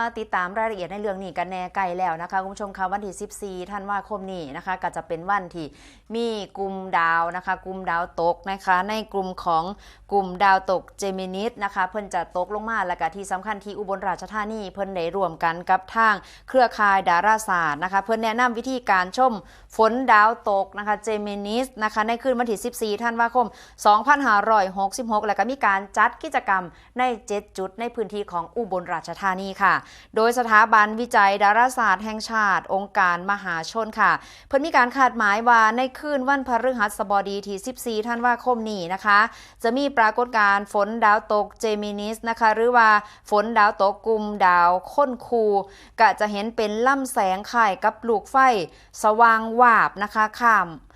มาติดตามรายละเอียดในเรื่องนี้กันแน่ไกลแล้วนะคะคุณผู้ชมคะวันที่14ธันวาคมนี้นะคะ ก็จะเป็นวันที่มีกลุ่มดาวนะคะ กลุ่มดาวตกนะคะ ในกลุ่มของกลุ่มดาวตกเจมินิสนะคะ เพิ่นจะตกลงมาแล้วก็ที่สำคัญที่อุบลราชธานีเพิ่นได้ร่วมกันกับทางเครือข่ายดาราศาสตร์นะคะ เพิ่นแนะนำวิธีการชมฝนดาวตกนะคะเจมินิสนะคะในคืนวันที่14ธันวาคม 2566 แล้วก็มีการจัดกิจกรรมใน 7 จุดในพื้นที่ของอุบลราชธานีค่ะโดยสถาบันวิจัยดาราศาสตร์แห่งชาติ องค์การมหาชนค่ะ เพิ่นมีการคาดหมายว่าในคืนวันพฤหัสบดีที่14ธันวาคมนี้นะคะ จะมีปรากฏการณ์ฝนดาวตกเจมินิสนะคะ หรือว่าฝนดาวตกกลุ่มดาวค้นคูก็จะเห็นเป็นล่ำแสงไข่กับลูกไฟ สว่างวาบนะคะข้ามอ่า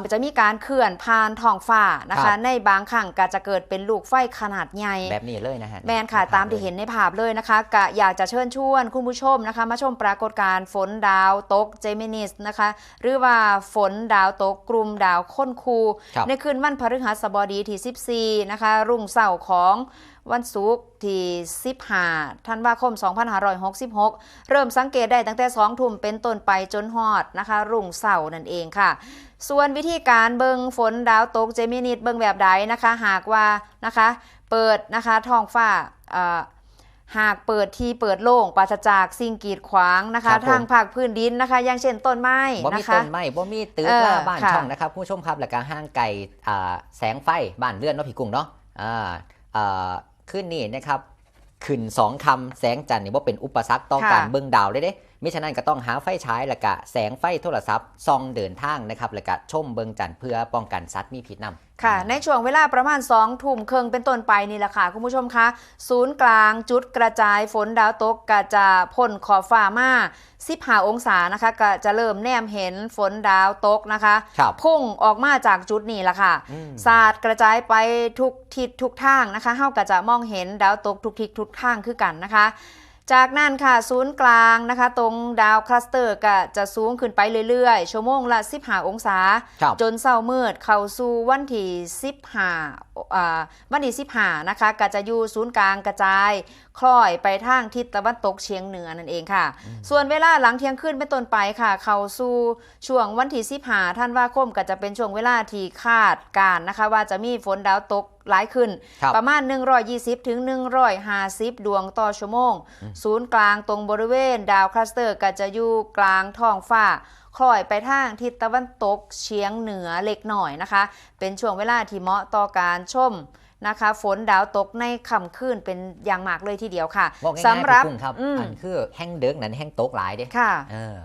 มันจะมีการเคลื่อนผ่านท้องฟ้านะครัคะบในบางครั้งก็จะเกิดเป็นลูกไฟขนาดใหญ่แบบนี้เลยนะฮะแมนค่ะตามที่เห็นในภาพเลยนะคะกะอยากจะเชิญชวนคุณผู้ชมนะคะ มาชมปรากฏการณ์ฝนดาวตกเจมินิสนะคะ หรือว่าฝนดาวตกกลุ่มดาวค้นคูครับในคืนวันพฤหัสบดีที่ 14 นะคะ รุ่งเสาร์ของ วันศุกร์ที่15ธันวาคม 2566 เริ่มสังเกตได้ตั้งแต่ 2 ทุ่มเป็นต้นไปจนฮอดนะคะ รุ่งเสาร์นั่นเองค่ะ ส่วนวิธีการเบิงฝนดาวตกเจมินิสเบิงแบบใดนะคะ หากว่านะคะ เปิดนะคะท้องฟ้าเอ่อหากเปิดที่เปิดโล่งปราศจากสิ่งกีดขวางนะคะครับผมทางภาคพื้นดินนะคะ อย่างเช่นต้นไม้บ่มีนะคะต้นไม้บ่มีตึกเออว่าบ้านค่ะช่องนะครับผู้ชมครับแล้วก็ห้างไก่อ่าแสงไฟบ้านเลื่อนเนาะพี่กุ้งเนาะอ่าอ่า ขึ้นนี่นะครับขึ้นสองคำแสงจันทร์นี่ว่าเป็นอุปสรรคต่อค่ะการเบิ่งดาวเลยเด้ มิฉะนั้นก็ต้องหาไฟฉายแล้วก็แสงไฟโทรศัพท์ส่องเดินทางนะครับแล้วก็ชมเบิ่งจันทร์เพื่อป้องกันสัตว์มีพิษนำค่ะในช่วงเวลาประมาณ2ทุ่มครึ่งเป็นต้นไปนี่แหละค่ะคุณผู้ชมคะศูนย์กลางจุดกระจายฝนดาวตกก็จะพ่นขอบฟ้ามา15องศานะคะก็จะเริ่มแนมเห็นฝนดาวตกนะคะครับพุ่งออกมาจากจุดนี้ละค่ะอืมสาดกระจายไปทุกทิศทุกทางนะคะเฮาก็จะมองเห็นดาวตกทุกทิศทุกทางคือกันนะคะ จากนั้นค่ะศูนย์กลางนะคะ ตรงดาวคลัสเตอร์ก็จะสูงขึ้นไปเรื่อยๆ ชั่วโมงละ15องศาครับจนเศร้ามืดเข้าสู่วันที่15อ่าวันที่15นะคะก็จะอยู่ศูนย์กลางกระจาย คล้อยไปทางทิศตะวันตกเฉียงเหนือนั่นเองค่ะ ส่วนเวลาหลังเที่ยงคืนเป็นต้นไปค่ะ เข้าสู่ช่วงวันที่15ธันวาคมก็จะเป็นช่วงเวลาที่คาดการณ์นะคะ ว่าจะมีฝนดาวตกหลายขึ้นครับประมาณ 120ถึง150 ดวงต่อชั่วโมงศูนย์กลางตรงบริเวณ ดาวคลัสเตอร์ก็จะอยู่กลางท้องฟ้าคล้อยไปทางทิศตะวันตกเฉียงเหนือเล็กหน่อยนะคะ เป็นช่วงเวลาที่เหมาะต่อการชมนะคะฝนดาวตกในค่ำคืนเป็นอย่างมากเลยทีเดียวค่ะบอกง่ายๆสำหรับพี่กุ้งครับอืมอันคือแห้งเดิกนั้นแห้งโต๊กหลายเด้ค่ะเออ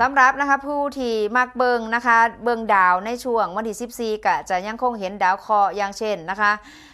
สำหรับนะคะผู้ที่มักเบิงนะคะ เบิงดาวในช่วงวันที่ 14ก็จะยังคงเห็นดาวเคราะห์อย่างเช่นนะคะอ่า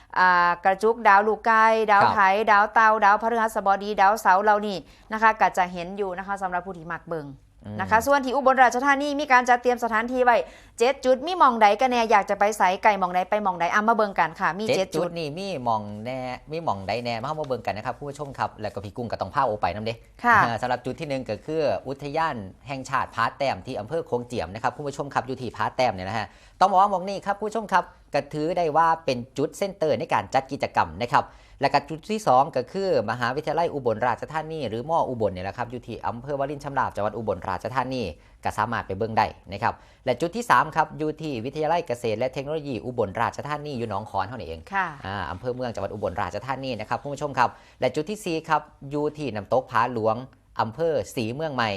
กระจุกดาวลูกไก่ดาวครับไถดาวเตาดาวพฤหัสบดี ดาวเสาร์เหล่านี้นะคะก็จะเห็นอยู่นะคะสำหรับผู้ที่มักเบิงอืมนะคะส่วนที่อุบลราชธานีมีการจัดเตรียมสถานที่ไว้เจ็ดจุดมีหมองใดกันแน่อยากจะไปใส่ไก่หมองใดไปหมองใดอะมาเบิงกันค่ะ มีเจ็เจ็ดดจุจุดดนี่มีหมองแน่มีหมองใดแน่มาเข้ามาเบิ่งกันนะครับผู้ชมครับแล้วก็พี่กุ้งก็ต้องพาโอไปน้ำเด้ค่ะอ่าสำหรับจุดที่หนึ่งก็คืออุทยานแห่งชาติพาแต้มที่อำเภอโคงเจียมนะครับผู้ชมครับอยู่ที่พาแต้มเนี่ยนะฮะต้องบอกว่าหมองนี้ครับผู้ชมครับ ก็ถือได้ว่าเป็นจุดเส้นเตอร์ในการจัดกิจกรรมนะครับและก็จุดที่สองก็คือ มหาวิทยาลัยอุบลราชธานีหรือมออุบลเนี่ยแหละครับอยู่ที่อำเภอวารินชำราบจังหวัดอุบลราชธานีก็สามารถไปเบิ่งได้นะครับและจุดที่สามครับอยู่ที่วิทยาลัยเกษตรและเทคโนโลยีอุบลราชธานีอยู่หนองขอนเท่านั้นเองค่ะอ่าอำเภอเมืองจังหวัดอุบลราชธานีนะครับคุณผู้ชมครับ และจุดที่4ครับอยู่ที่น้ำตกผาหลวงอำเภอศรีเมืองใหม่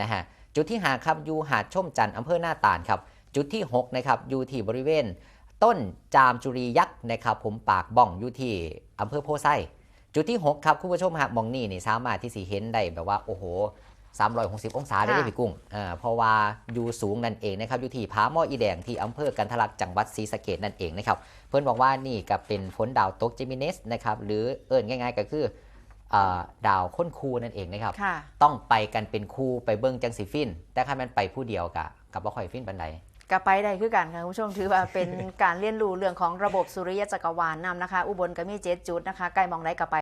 นะฮะจุดที่หาครับอยู่หาดชมจันทร์อำเภอหน้าตาลครับจุดที่6นะครับอยู่ที่บริเวณ ต้นจามจุรียักษ์นะครับผมปากบ่องอยู่ที่อำเภอโพไซจุดที่ 6 ครับคุณผู้ชมฮะมองนี่นี่สามารถที่สีเห็นได้แบบว่าโอ้โห360 องศาได้เลยค่ะพี่กุ้งอ่าเพราะว่าอยู่สูงนั่นเองนะครับอยู่ที่ผาหม้ออีแดงที่อำเภอกันทะลักจังหวัดศรีสะเกดนั่นเองนะครับเพื่อนบอกว่านี่ก็เป็นฝนดาวตกเจมิเนสนะครับหรือเอิญง่าย ๆ ก็คืออาดาวค้นคูนั่นเองนะครับค่ะต้องไปกันเป็นคู่ไปเบิ้งจังสีฟิน แต่ถ้ามันไปผู้เดียวกับกับว่าค่อยฟินปันใด ก็ไปได้คือกันค่ะคุณผู้ชมถือว่าเป็นการเรียนรู้เรื่องของระบบสุริยจักรวาลนำนะคะ อุบลก็มีเจ็ดจุดนะคะใกล้มองได้ก็ไป